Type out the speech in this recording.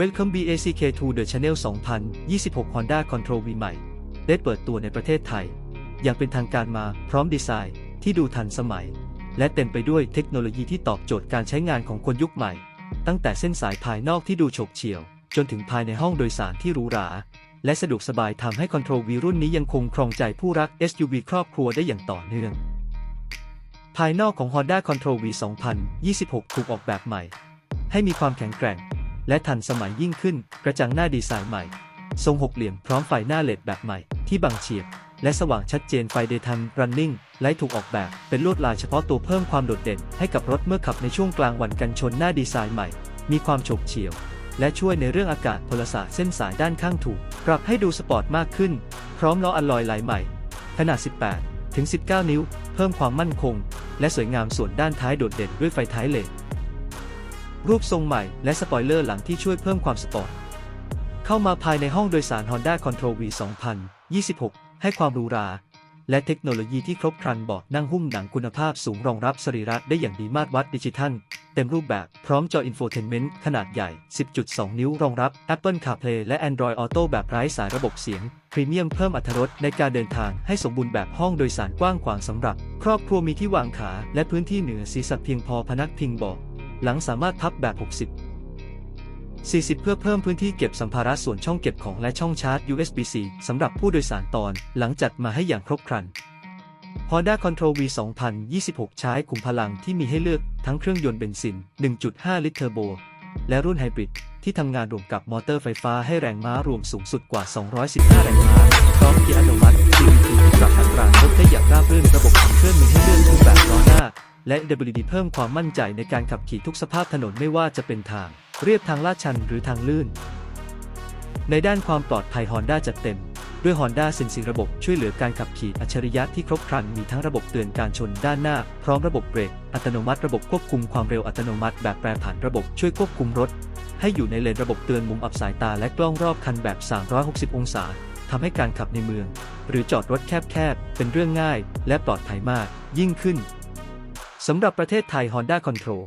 Welcome BACK to the Channel 2026 Honda Control V ใหม่ ได้เปิดตัวในประเทศไทย อย่างเป็นทางการมาพร้อมดีไซน์ที่ดูทันสมัย และเต็มไปด้วยเทคโนโลยีที่ตอบโจทย์การใช้งานของคนยุคใหม่ ตั้งแต่เส้นสายภายนอกที่ดูโฉบเฉี่ยว จนถึงภายในห้องโดยสารที่หรูหรา และสะดวกสบายทำให้ Control V รุ่นนี้ยังคงครองใจผู้รัก SUV ครอบครัวได้อย่างต่อเนื่อง ภายนอกของ Honda Control V 2026 ถูกออกแบบใหม่ ให้มีความแข็งแกร่ง และทันสมัยยิ่งขึ้น กระจังหน้าดีไซน์ใหม่ ทรงหกเหลี่ยมพร้อมไฟหน้าเลดแบบใหม่ ที่บังเฉียบ และสว่างชัดเจนไฟ Daytime Running ไลท์ถูกออกแบบ เป็นลวดลายเฉพาะตัวเพิ่มความโดดเด่น ให้กับรถเมื่อขับในช่วงกลางวันกันชนหน้าดีไซน์ใหม่ มีความโฉบเฉี่ยว และช่วยในเรื่องอากาศพลศาสตร์เส้นสายด้านข้างถูกปรับให้ดูสปอร์ตมากขึ้น พร้อมล้ออัลลอยลายใหม่ ขนาด 18 ถึง 19 นิ้ว เพิ่มความมั่นคง และสวยงามส่วนด้านท้ายโดดเด่นด้วยไฟท้ายเลด รูปทรงใหม่และสปอยเลอร์หลังที่ช่วยเพิ่มความสปอร์ต เข้ามาภายในห้องโดยสาร Honda Control V 2026 ให้ความหรูหรา และเทคโนโลยีที่ครบครันเบาะนั่งหุ้มหนังคุณภาพสูงรองรับสรีระได้อย่างดีมาตรวัดดิจิทัล เต็มรูปแบบพร้อมจออินโฟเทนเมนต์ขนาดใหญ่ 10.2 นิ้วรองรับ Apple CarPlay และ Android Auto แบบไร้สายระบบเสียงพรีเมียมเพิ่มอรรถรสในการเดินทางให้สมบูรณ์แบบห้องโดยสารกว้างขวางสำหรับ ครอบครัวมีที่วางขาและพื้นที่เหนือศีรษะเพียงพอพนักพิงเบาะ หลังสามารถพับแบบ 60 40 เพื่อเพิ่มพื้นที่เก็บสัมภาระส่วนช่องเก็บของและช่องชาร์จ USB-C สำหรับผู้โดยสารตอนหลังจัดมาให้อย่างครบครัน Honda Control V 2026 ใช้ขุมพลังที่มีให้เลือกทั้งเครื่องยนต์เบนซิน 1.5 ลิตรเทอร์โบ และรุ่นไฮบริดที่ทำงานรวมกับมอเตอร์ไฟฟ้าให้แรงม้ารวมสูงสุดกว่า 215 แรงม้า พร้อมเกียร์อัตโนมัติ CVT ปรับอัตรารถได้อย่างราบรื่นระบบขับเคลื่อนมีให้เลือกทุกแบบ และ WD เพิ่มความมั่นใจในการขับขี่ทุกสภาพถนนไม่ว่าจะเป็นทาง เรียบทางลาดชันหรือทางลื่น ในด้านความปลอดภัย Honda จัดเต็ม ด้วย Honda s e n s i n ระบบช่วยเหลือการขับขี่อัจฉริยะที่ครบครันมีทั้งระบบเตือนการชนด้านหน้า พร้อมระบบเบรกอัตโนมัติระบบควบคุมความเร็วอัตโนมัติ แบบแปรผันระบบช่วยควบคุมรถ ให้อยู่ในเลนระบบเตือนมุมอับสายตาและกล้องรอบคันแบบ 360 องศาทำให้การขับในเมือง หรือจอดรถแคบๆเป็นเรื่องง่าย และปลอดภัยมากยิ่งขึ้น สำหรับประเทศไทย Honda Control